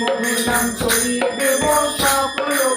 মধুর নাম চলিবে